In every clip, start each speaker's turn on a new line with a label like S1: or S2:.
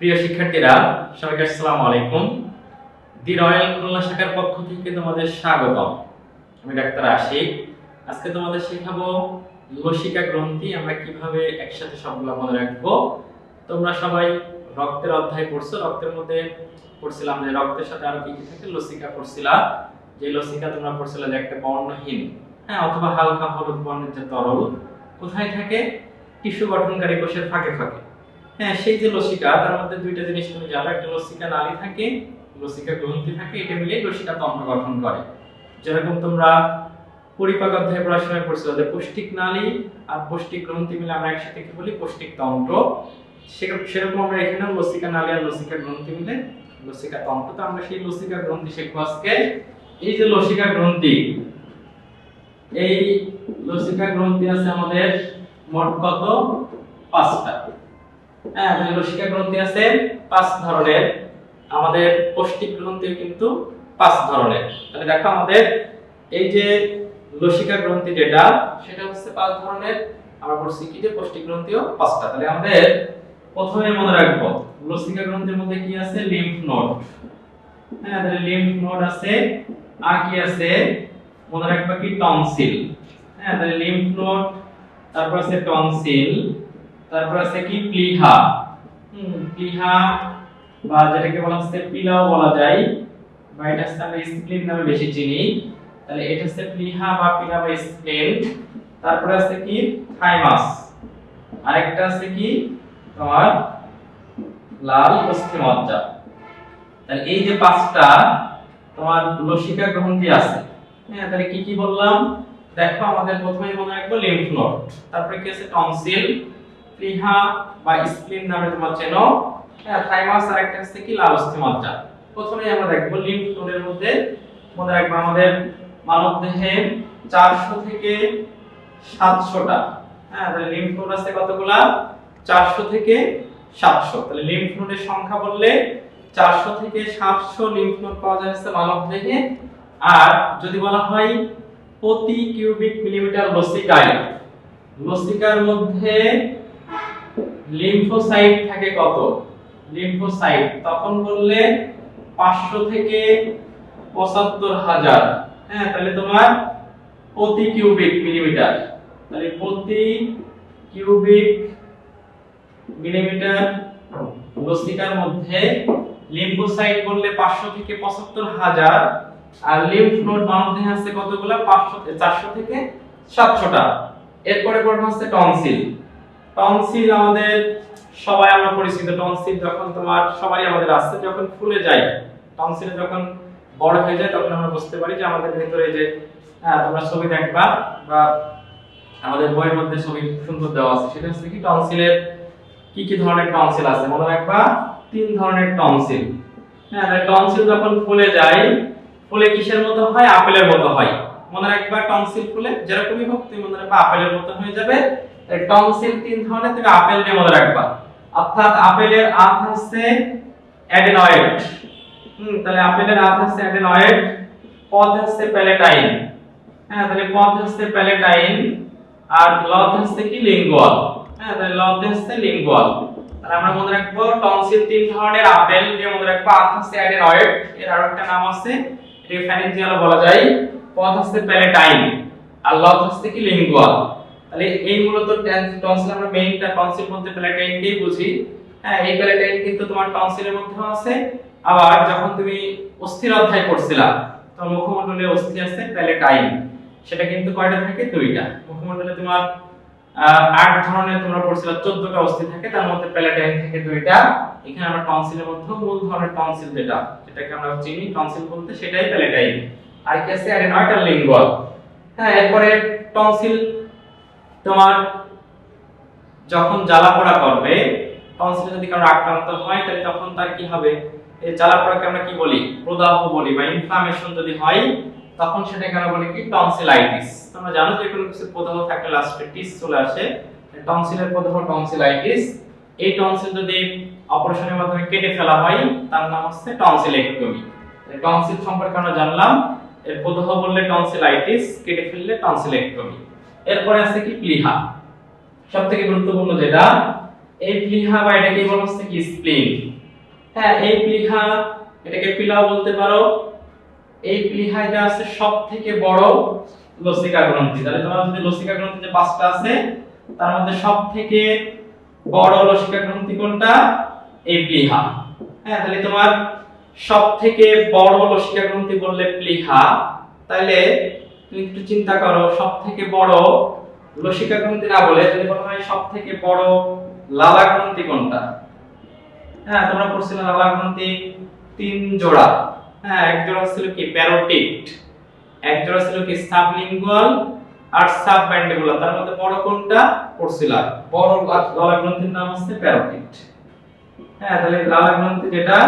S1: প্রিয় শিক্ষার্থীরা, সবাইকে আসসালামু আলাইকুম। দি রয়্যাল খুলনা শাখার পক্ষ থেকে তোমাদের স্বাগতম। আমি ডাক্তার আশিক। আজকে তোমাদের শেখাবো লসিকা গ্রন্থি, আমরা কীভাবে একসাথে সবগুলো মনে রাখব। তোমরা সবাই রক্তের অধ্যায় পড়ছো, রক্তের মধ্যে পড়ছিলাম যে রক্তের সাথে আরও কি কি থাকে? লসিকা পড়ছিলা। যে লসিকা তোমরা পড়ছিলে যে একটা বর্ণহীন হ্যাঁ অথবা হালকা হলুদ বর্ণের যে তরল, কোথায় থাকে? টিস্যু গঠনকারী কোষের ফাঁকে ফাঁকে। হ্যাঁ সেই যে লসিকা, তার মধ্যে দুইটা জিনিস তুমি জানো। একটা লসিকা নালী থাকে, লসিকা গ্রন্থি থাকে, এটা মিলে লসিকা তন্ত্র গঠন করে। যেরকম তোমরা পরিপাক অধ্যায় পড়াশোনায় পড়ছিল যে পৌষ্টিক নালী আর পৌষ্টিক গ্রন্থি মিলে আমরা একসাথে কি বলি? পৌষ্টিক তন্ত্র। সেরকম আমরা এখানে লসিকা নালী আর লসিকা গ্রন্থি মিলে লসিকা তন্ত্র। তো আমরা সেই লসিকা গ্রন্থি শিখব আজকে। এই যে লসিকা গ্রন্থি, এই লসিকা গ্রন্থি আছে আমাদের মোট কত? পাঁচটা। হ্যাঁ গ্রন্থি আছে পাঁচ ধরনের। আমাদের পৌষ্টিক গ্রন্থিও কিন্তু পাঁচ ধরনের। তাহলে দেখো আমাদের এই যে লসিকা গ্রন্থি যেটা, সেটা হচ্ছে পাঁচ ধরনের। আমরা কি যে পৌষ্টিক গ্রন্থিও পাঁচটা। তাহলে আমাদের প্রথমে মনে রাখব, লসিকা গ্রন্থির মধ্যে কি আছে? লিম্ফ নোড হ্যাঁ তাহলে লিম্ফ নোড আছে। আর কি আছে? মনে রাখবা কি টনসিল হ্যাঁ তাহলে লিম্ফ নোড তারপর আছে টনসিল তারপর আছে কি? প্লিহা। হুম। প্লিহা বা যেটাকে বলা হচ্ছে পিলাও বলা যায় বা এটা হচ্ছে আমরা স্প্লিন নামে বেশি চিনি। তাহলে এটা হচ্ছে প্লিহা বা পিলা বা স্প্লিন তারপরে আছে কি? থাইমাস। আরেকটা আছে কি? তোমার লাল অস্থিমজ্জা। তাহলে এই যে পাঁচটা তোমার লসিকা গ্রন্থি আছে? হ্যাঁ তাহলে কি কি বললাম? দেখো আমাদের প্রথমেই মনে রাখব লিম্ফ নোড তারপরে কি আছে? টনসিল প্লিহা বা স্প্লিন নামে তোমার চেনো। হ্যাঁ থাইমাস আর একটা আছে কি, লাল অস্থিমজ্জা প্রথমে আমরা দেখব লিম্ফ নোডের মধ্যে। মনে রাখব আমাদের মানব দেহে 400 থেকে 700টা হ্যাঁ তাহলে লিম্ফ নোড আছে কতগুলা? 400 থেকে 700 তাহলে লিম্ফ নোডের সংখ্যা বললে 400 থেকে 700 লিম্ফ নোড পাওয়া যাচ্ছে মানব দেহে। আর যদি বলা হয় প্রতি কিউবিক মিলিমিটার লসিকায়, লসিকার মধ্যে লিম্ফোসাইট থাকে কত? লিম্ফোসাইট। তখন বললে 500 থেকে 75 হাজার। হ্যাঁ তাহলে তোমার প্রতি কিউবিক মিলিমিটার। তাহলে প্রতি কিউবিক মিলিমিটার লসিকার মধ্যে লিম্ফোসাইট বললে 500 থেকে 75 হাজার। আর লিম্ফ নোড মানবদেহ আছে কতগুলা? 500 থেকে 400 থেকে 700টা এরপরে পড়বে হচ্ছে টনসিল। টনসিল আমাদের সবাই আমরা পরিচিত। টনসিল যখন তোমার সবারই আমাদের আছে, যখন ফুলে যায় টনসিল যখন বড় হয়ে যায়, তখন আমরা বুঝতে পারি যে আমাদের ভিতরে যে তোমরা ছবি দেখবা বা আমাদের বইয়ের মধ্যে ছবি সুন্দর দেওয়া আছে, সেটা হচ্ছে কি টনসিলের কি কি ধরনের টনসিল আছে? মনে রাখবা, তিন ধরনের টনসিল হ্যাঁ টনসিল যখন ফুলে যায়, ফুলে কিসের মতো হয়? আপেলের মতো হয়। মনে রাখবা টনসিল ফুলে যেরকমই হোক, তুমি মনে রাখবা আপেলের মতো হয়ে যাবে। টনসিল তিন ধরনের, তুমি আপেল নিয়ে মনে রাখবা। অর্থাৎ আপেলের আধ হচ্ছে অ্যাডেনয়েড। হুম, তাহলে আপেলের আধ হচ্ছে অ্যাডেনয়েড, পথ হচ্ছে প্যালেটাইন। হ্যাঁ তাহলে পথ হচ্ছে প্যালেটাইন, আর লথ হচ্ছে কি? লিঙ্গুয়াল। হ্যাঁ তাহলে লথ হচ্ছে লিঙ্গুয়াল। তাহলে আমরা মনে রাখব টনসিল তিন ধরনের, আপেল দিয়ে মনে রাখব আধ হচ্ছে অ্যাডেনয়েড, এর আরেকটা নাম আছে রেফারেন্সিয়াল বলা যায়, পথ হচ্ছে প্যালেটাইন, আর লথ হচ্ছে কি? লিঙ্গুয়াল। তাহলে এই মূলত টনসিল আমরা মেইনটা টনসিল বলতে প্যালেটাইনকেই বুঝি। হ্যাঁ এই প্যালেটাইন কিন্তু তোমার টনসিলের মধ্যেও আছে। আবার যখন তুমি অস্থির অধ্যায় পড়ছিলা, তোমার মুখমণ্ডলে অস্থি আছে প্যালেটাইন সেটা কিন্তু কয়টা থাকে? দুইটা। মুখমণ্ডলে তোমার আট ধরনের তোমরা পড়ছিলা, চোদ্দটা অস্থি থাকে, তার মধ্যে প্যালেটাইন থাকে দুইটা। এখানে আমরা টনসিলের মধ্যে মূল ধরনের টনসিল যেটা, যেটাকে আমরা চিনি টনসিল বলতে, সেটাই প্যালেটাইন আর কি আছে? আর লিঙ্গুয়াল হ্যাঁ এরপরে টনসিল তোমার যখন জ্বালা পোড়া করবে টনসিলে যদি কারও আক্রান্ত হয়, তাহলে তখন তার কি হবে? এই জ্বালা আমরা কি বলি? প্রদাহ বলি বা ইনফ্লামেশন যদি হয়, তখন সেটা কেন বলি কি? টনসিলাইটিস তোমরা জানো যে কোনো কিছু প্রদাহ থাকলে লাস্টে টিস চলে আসে। টনসিলের প্রদাহ টনসিলাইটিস এই টনসিল যদি অপারেশনের মাধ্যমে কেটে ফেলা হয়, তার নাম হচ্ছে টনসিলেক্টমি টনসিল সম্পর্কে আমরা জানলাম, এর প্রদাহ বললে টনসিলাইটিস কেটে ফেললে টনসিলেক্টমি এরপরে আছে কি? প্লিহা। সবথেকে গুরুত্বপূর্ণ যেটা, এই প্লিহা বা এটাকে বলা হচ্ছে কি? স্প্লিন। হ্যাঁ এই প্লিহা, এটাকে পিলাও বলতে পারো। এই প্লিহা এটা আছে সব থেকে বড় লসিকা গ্রন্থি। তাহলে তোমার যদি লসিকা গ্রন্থি যে পাঁচটা আছে, তার মধ্যে সবথেকে বড় লসিকা গ্রন্থি কোনটা? এই প্লিহা। হ্যাঁ তাহলে তোমার সবথেকে বড় লসিকা গ্রন্থি বললে প্লিহা। তাহলে তুমি একটু চিন্তা করো সব থেকে বড় লসিকা গ্রন্থি না বলে যদি বলা হয় সব থেকে বড় লালা গ্রন্থি কোনটা? হ্যাঁ তোমরা পড়ছিলে লালা গ্রন্থি তিন জোড়া। হ্যাঁ এক জোড়া ছিল কি? প্যারোটিড এক জোড়া ছিল কি? সাবলিঙ্গুয়াল আর সাব সাবম্যান্ডিবুলার। তার মধ্যে বড় কোনটা? পড়ছিলাম বড় লালা গ্রন্থির নাম হচ্ছে প্যারোটিড হ্যাঁ তাহলে লালা গ্রন্থি যেটা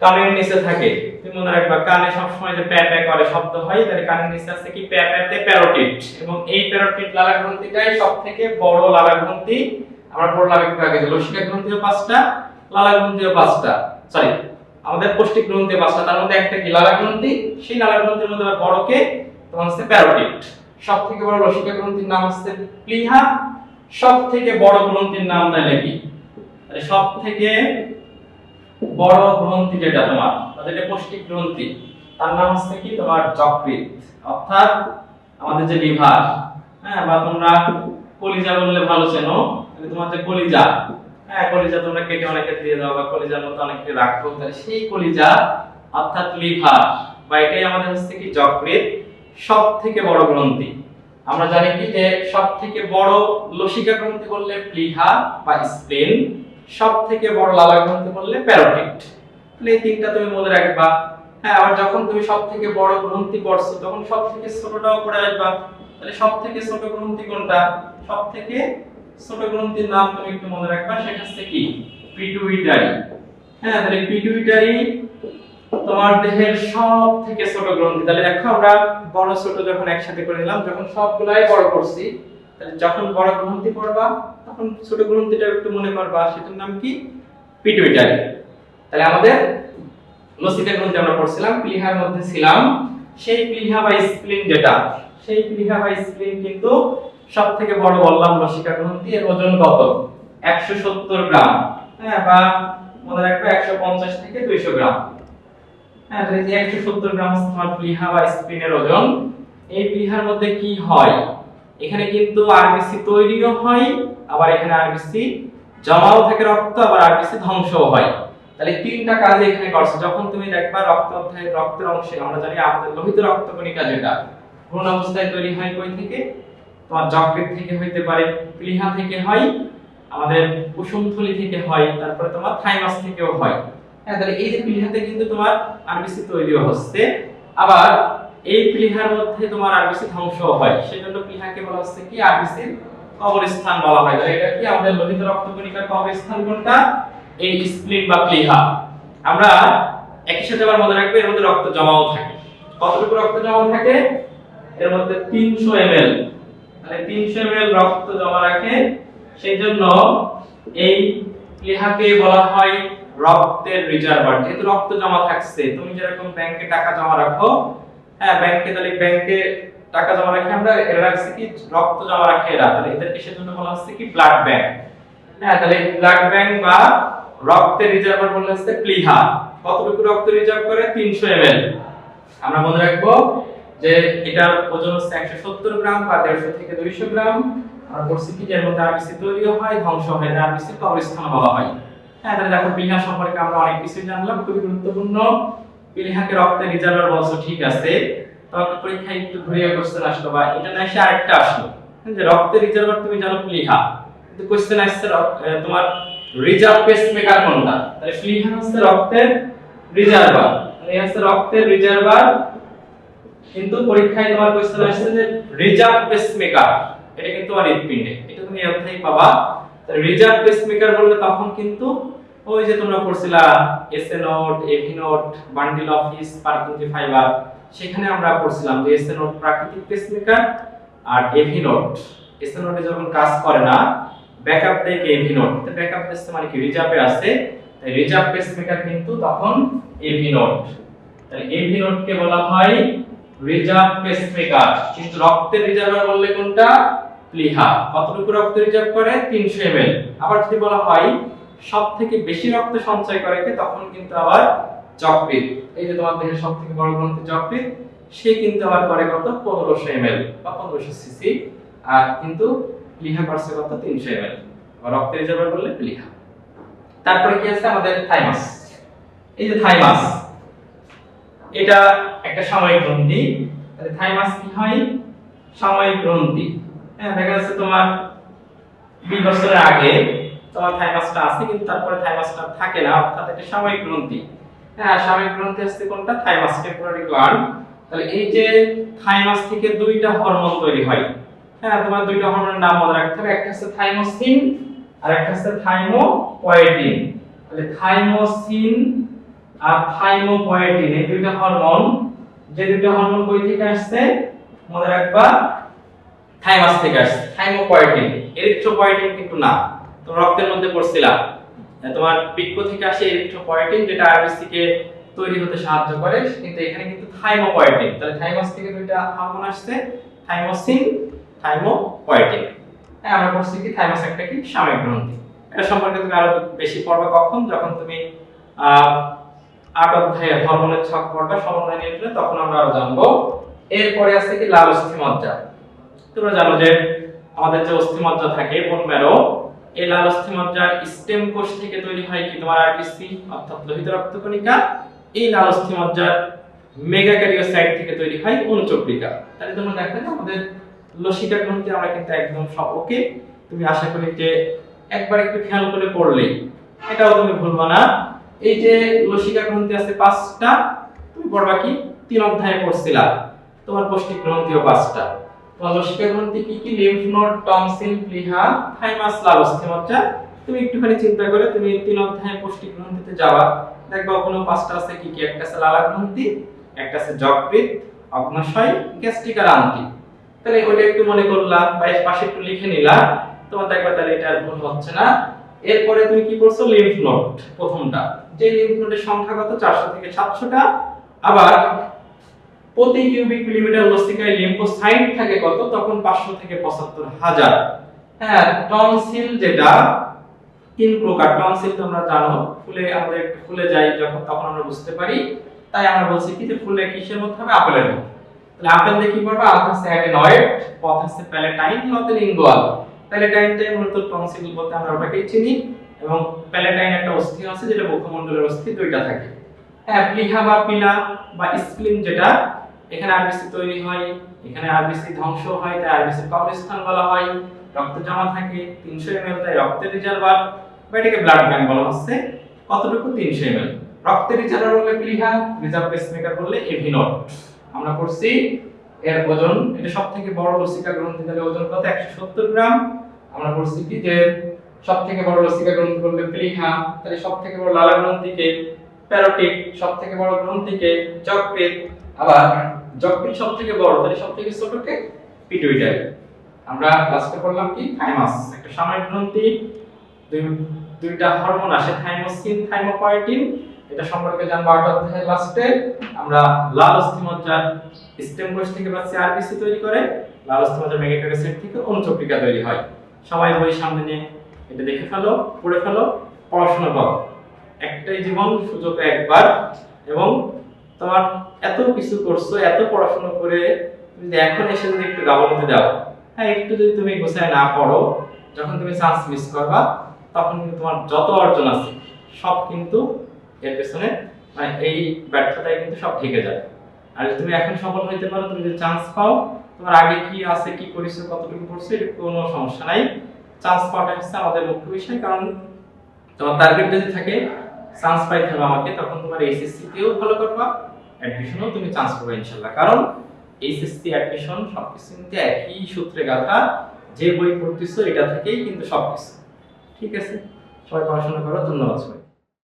S1: কানের নিচে থাকে। মনে রাখবা, কানে সবসময় যে প্যা প্যা করে শব্দ হয়, তাহলে কানের নিচে আছে কি প্যা প্যাতে প্যারোটিড। এবং এই প্যারোটিড লালা গ্রন্থিটাই সব থেকে বড় লালা গ্রন্থি, আমরা পড়লাম একটু আগে যে লসিকা গ্রন্থিও পাঁচটা, লালা গ্রন্থিও পাঁচটা। সরি আমাদের পৌষ্টিক গ্রন্থি পাঁচটা, তার মধ্যে একটা কি লালা গ্রন্থি? সেই লালা গ্রন্থির মধ্যে আবার বড়কে তোমার হচ্ছে প্যারোটিড। সব থেকে বড় লসিকা গ্রন্থির নাম হচ্ছে প্লিহা। সব থেকে বড় গ্রন্থির নাম তাহলে কি? সব থেকে বড় গ্রন্থি যেটা তোমার যেটা পৌষ্টিক গ্রন্থি, তার নাম হচ্ছে কি তোমার যকৃত অর্থাৎ আমাদের যে লিভার হ্যাঁ বা তোমরা কলিজা বললে ভালো চেনো তোমার যে কলিজা হ্যাঁ কলিজা তোমরা কেটে অনেকে দিয়ে দাও, বা কলিজার মতো অনেকে রাখো, তাহলে সেই কলিজা, অর্থাৎ লিভার, বা এটাই আমাদের হচ্ছে কি যকৃত সব থেকে বড় গ্রন্থি। আমরা জানি কি যে সব থেকে বড় লসিকা গ্রন্থি বললে প্লিহা বা স্প্লেন সব থেকে বড় লালা গ্রন্থি বললে প্যারোটিড তাহলে এই তিনটা তুমি মনে রাখবা। হ্যাঁ আবার যখন তুমি সব থেকে বড় গ্রন্থি পড়ছো, তখন সব থেকে ছোটটাও পড়ে আসবা। তাহলে সব থেকে ছোট গ্রন্থি কোনটা? সব থেকে ছোট গ্রন্থির নাম তুমি একটু মনে রাখবা, সেটা হচ্ছে কি? পিটুইটারি হ্যাঁ তাহলে পিটুইটারি তোমার দেহের সব থেকে ছোট গ্রন্থি। তাহলে দেখো আমরা বড় ছোট যখন একসাথে করে নিলাম, যখন সবগুলাই বড় করছি, তাহলে যখন বড় গ্রন্থি পড়বা তখন ছোট গ্রন্থিটা একটু মনে করবা, সেটার নাম কি? পিটুইটারি। তাহলে আমাদের লসিকা গ্রন্থি আমরা পড়ছিলাম, প্লিহার মধ্যে ছিলাম, সেই প্লিহা বা স্প্লিন যেটা, সেই প্লিহা বা স্প্লিন কিন্তু সব থেকে বড় বললাম লসিকা গ্রন্থি, এর ওজন কত? 170 গ্রাম। হ্যাঁ বা মনে রাখবে 150 থেকে 200 গ্রাম। হ্যাঁ তাহলে যে 170 গ্রাম তোমার প্লিহা বা স্প্লিনের ওজন। এই প্লিহার মধ্যে কি হয়? এখানে কিন্তু আরবিসি তৈরিও হয়, আবার এখানে আরবিসি জমাও থাকে রক্ত, আবার আরবিসি ধ্বংসও হয়। তাহলে তিনটা কাজ এখানে করছে। যখন তুমি দেখবা রক্ত অধ্যায় রক্তের অংশে, আমরা জানি আমাদের লোহিত রক্তকণিকা যেটা ভ্রূণ অবস্থায় তৈরি হয় কই থেকে? তোমার যকৃত থেকে হইতে পারে, প্লিহা থেকে হয়, আমাদের কুসুমথলি থেকে হয়, তারপরে তোমার থাইমাস থেকেও হয়। হ্যাঁ তাহলে এই যে প্লিহাতে কিন্তু তোমার আরবিসি তৈরিও হচ্ছে। আবার এই প্লিহার মধ্যে তোমার আরবিসি ধ্বংসও হয়। সেজন্য প্লিহাকে বলা হচ্ছে কি? আরবিসির কবরস্থান বলা হয়। তাহলে এটা কি? আমাদের লোহিত রক্তকণিকার কবরস্থান কোনটা? এই স্প্লিন বা প্লিহা। আমরা একই সাথে আবার মনে রাখব, এর মধ্যে রক্ত জমাও থাকে। কতটুকু রক্ত জমা থাকে? এর মধ্যে 300 ml তাহলে 300 ml রক্ত জমা রাখে। সেই জন্য এই প্লিহাকে বলা হয় রক্তের রিজার্ভার। যেহেতু রক্ত জমা থাকছে, তুমি যেরকম ব্যাংকে টাকা জমা রাখো হ্যাঁ ব্যাংকে তাহলে ব্যাংকে টাকা জমা রাখি আমরা, এরা রাখছি কি, রক্ত জমা রাখে এরা। তাহলে এদেরকে বলা হচ্ছে কি ব্লাড ব্যাংক হ্যাঁ তাহলে ব্লাড ব্যাংক বা রক্তের বলা হচ্ছে প্লিহা। কতটুকু রক্ত রিজার্ভ করে? 300 ml আমরা মনে রাখব যে এটার ওজন হচ্ছে 170 গ্রাম বা 150 থেকে 200 গ্রাম। ধ্বংস হয়। হয়। সম্পর্কে আমরা অনেক কিছু জানলাম, খুবই গুরুত্বপূর্ণ। প্লিহাকে রক্তের রিজার্ভার বলছো, ঠিক আছে। তবে পরীক্ষায় একটু ঘুরিয়ে কোশ্চেন আসলো বা এটা না এসে আরেকটা আসলো। যে রক্তের রিজার্ভার তুমি জানো প্লিহা কিন্তু কোশ্চেন আসছে তোমার রিজার্ভ পেসমেকার কোনটা? তাহলে প্লিহা হচ্ছে রক্তের রিজার্ভার। এই হচ্ছে রক্তের রিজার্ভার। কিন্তু পরীক্ষায় তোমার কোশ্চেন আসছে যে রিজার্ভ পেসমেকার এটা কিন্তু আর হৃদপিণ্ডে এটা তুমি এই পাবা। রিজার্ভ পেসমেকার বললে তখন কিন্তু ওই যে তোমরা পড়ছিলা SA node AV node bundle of His Purkinje fibre সেখানে আমরা পড়ছিলাম যে এসএ নোট প্রাকৃতিক পেসমেকার আর এভি নোট এসএ নোটে যখন কাজ করে না ব্যাকআপ দেয় এভি নোট তো ব্যাকআপ দিচ্ছে মানে কি? রিজার্ভে আছে। তাই রিজার্ভ পেসমেকার কিন্তু তখন এভি নোট তাহলে এভি নোটকে বলা হয় রিজার্ভ পেসমেকার কিন্তু রক্তের রিজার্ভার বললে কোনটা? প্লিহা কতটুকু রক্ত রিজার্ভ করে? 300 ml আবার যদি বলা হয় সব থেকে বেশি রক্ত সঞ্চয় করে কে, তখন কিন্তু আবার যকৃৎ। এই যে তোমার দেহের সব থেকে বড় গ্রন্থি যকৃৎ, সে কিন্তু আবার করে কত? পনেরোশো এমএল বা পনেরোশো সিসি। আর কিন্তু প্লিহা করছে কত? তিনশো এমএল। রক্তের রিজার্ভার বললে প্লিহা তারপরে কি আছে? আমাদের থাইমাস। এই যে থাইমাস, এটা একটা সাময়িক গ্রন্থি। থাইমাস কি হয়? সাময়িক গ্রন্থি। হ্যাঁ দেখা যাচ্ছে তোমার বিশ বছরের আগে তোমার থাইমাসটা আছে, কিন্তু তারপরে থাইমাসটা থাকে না, অর্থাৎ এটা সাময়িক গ্রন্থি। হ্যাঁ সাময়িক গ্রন্থি আসছে কোনটা? থাইমাস টেম্পোরারি গ্ল্যান্ড তাহলে এই যে থাইমাস থেকে দুইটা হরমোন তৈরি হয়। হ্যাঁ তোমার দুইটা হরমোনের নাম মনে রাখতে হবে, একটা হচ্ছে থাইমোসিন আর একটা হচ্ছে থাইমোপয়েটিন তাহলে থাইমোসিন আর থাইমোপয়েটিন এই দুইটা হরমোন যে দুইটা হরমোন কই থেকে আসছে? মনে রাখবা থাইমাস থেকে আসছে থাইমোপয়েটিন এরিথ্রোপয়েটিন কিন্তু না। রক্তের মধ্যে পড়ছিলাম। তোমার বৃক্ক থেকে আসে এরিথ্রোপয়েটিন যেটা আরবিসি কে তৈরি হতে সাহায্য করে। কিন্তু এখানে কিন্তু থাইমোপয়েটিন। তাহলে থাইমাস থেকে দুইটা হরমোন আসছে, থাইমোসিন, থাইমোপয়েটিন। হ্যাঁ আমরা পড়ছি কি, থাইমাস একটা কি, সাময়িক গ্রন্থি। এটা সম্পর্কে তুমি আরও বেশি পড়বে কখন? যখন তুমি আট অধ্যায়ে হরমোনের ছক পড়বা, সমন্বয় নিয়ন্ত্রণে তখন আমরা আরও জানব। এরপরে আছে কি, লাল অস্থিমজ্জা। তোমরা জানো যে আমাদের যে অস্থিমজ্জা থাকে বোন ম্যারো এই লাল অস্থিমজ্জার স্টেম কোষ থেকে তৈরি হয় কি? তোমার আরবিসি অর্থাৎ লোহিত রক্তকণিকা এই লাল অস্থিমজ্জার মেগাক্যারিওসাইট থেকে তৈরি হয় অনুচক্রিকা। তাহলে তোমরা দেখো না, আমাদের লসিকা গ্রন্থি আমরা কিন্তু একদম সব ওকে। তুমি আশা করি যে একবার একটু খেয়াল করে পড়লেই এটাও তুমি ভুলবা না। এই যে লসিকা গ্রন্থি আছে পাঁচটা, তুমি পড়বা কি? তিন অধ্যায়ে পড়ছিলা। তোমার পৌষ্টিক গ্রন্থিও পাঁচটা। তোমার লসিকা গ্রন্থি কি কি লিম্ফ নোড টনসিল প্লিহা থাইমাস লালস্থিমজ্জা তুমি একটুখানি চিন্তা করে তুমি তিন অধ্যায়ে পৌষ্টিক গ্রন্থিতে যাওয়া দেখবা ওখানে পাঁচটা আছে, কি কি? একটা আছে লালা গ্রন্থি, একটা আছে যকৃৎ, অগ্নাশয়, গ্যাস্ট্রিক আর আন্টি তাহলে ওটা একটু মনে করলাম বা পাশে একটু লিখে নিলাম তোমার দেখবা তাহলে এটা আর ভুল হচ্ছে না। এরপরে তুমি কি করছ? লিম্ফ নোড প্রথমটা। যে লিম্ফ নোডের সংখ্যা কত? 400 থেকে 700টা আবার প্রতি কিউবিক মিলিমিটার লসিকায় লিম্ফোসাইট থাকে কত? তখন 500 থেকে 75 হাজার। হ্যাঁ টনসিল যেটা, তিন প্রকার। টনসিল তোমরা জানো, ফুলে আমাদের একটু ফুলে যায় যখন, তখন আমরা বুঝতে পারি। তাই আমরা বলছি কি যে ফুলে কিসের মধ্যে হবে? আপেলের মধ্যে। তাহলে আপেল করবে আধ হচ্ছে অ্যাডেনয়েড পথ হচ্ছে প্যালেটাইন নতে লিঙ্গুয়াল প্যালেটাইনটাই মূলত টনসিল বলতে আমরা ওটাকেই চিনি। এবং প্যালেটাইন একটা অস্থি আছে, যেটা মুখমণ্ডলের অস্থি, দুইটা থাকে। হ্যাঁ প্লিহা বা পিলা বা স্প্লিন যেটা এখানে আরবিসি তৈরি হয়, এখানে আরবিসি ধ্বংস হয়, তাই আরবিসি কবরস্থান বলা হয়। রক্ত জমা থাকে তিনশো এমএল, তাই রক্তের রিজার্ভার। বা এটাকে ব্লাড ব্যাংক বলা হচ্ছে। কতটুকু? তিনশো এমএল। রক্তের রিজার্ভার বললে প্লিহা রিজার্ভ পেসমেকার বললে এভিনট আমরা করছি এর ওজন, এটা সব থেকে বড় লসিকা গ্রন্থি তাহলে ওজন কত? একশো সত্তর গ্রাম। আমরা করছি কি যে সব থেকে বড় লসিকা গ্রন্থি বললে প্লিহা তাহলে সব থেকে বড় লালা গ্রন্থিকে, প্যারোটিক সব থেকে বড় গ্রন্থিকে, যকৃৎ, আবার যকৃৎ সব থেকে বড়, তাহলে সব থেকে ছোটকে পিটুইটারি আমরা লাস্টে পড়লাম কি? থাইমাস একটা সাময়িক গ্রন্থি দুইটা হরমোন আসে থাইমোসিন থাইমোপয়েটিন এটা সম্পর্কে জানব আট অধ্যায়ের লাস্টে আমরা লাল অস্থিমজ্জার স্টেম কোষ থেকে পাচ্ছি আরবিসি তৈরি করে, লাল অস্থিমজ্জার মেগাকারিওসাইট থেকে অনুচক্রিকা তৈরি হয়। সবাই বই সামনে নিয়ে এটা দেখে ফেলো, পড়ে ফেলো, পড়াশোনা করো। একটাই জীবন, সুযোগ একবার, এবং তোমার এত কিছু করছ, এত পড়াশোনা করে যদি এখন এসে যদি একটু গাবলতে দাও হ্যাঁ একটু যদি তুমি গোছায় না পড়ো, যখন তুমি চান্স মিস করবা, তখন কিন্তু তোমার যত অর্জন আছে, সব কিন্তু এর পেছনে মানে এই ব্যর্থতায় কিন্তু সব ঢেকে যাবে। আর তুমি এখন সফল হইতে পারো, তুমি যদি চান্স পাও, তোমার আগে কি আছে, কি করেছ, কতটুকু করছ এটা কোনো সমস্যা নাই। চান্স পাওয়াটা হচ্ছে আমাদের মুখ্য বিষয়, কারণ তোমার টার্গেট যদি থাকে চান্স পাইতে হবে আমাকে, তখন তোমার এইচএসসি তেও ভালো করবা অ্যাডমিশনও তুমি চান্স পাবে ইনশাল্লাহ। কারণ এইচএসসি অ্যাডমিশন সব কিছু কিন্তু একই সূত্রে গাথা, যে বই পড়তেছো এটা থেকেই কিন্তু সব কিছু ঠিক আছে? সবাই পড়াশোনা করো, ধন্যবাদ সবাই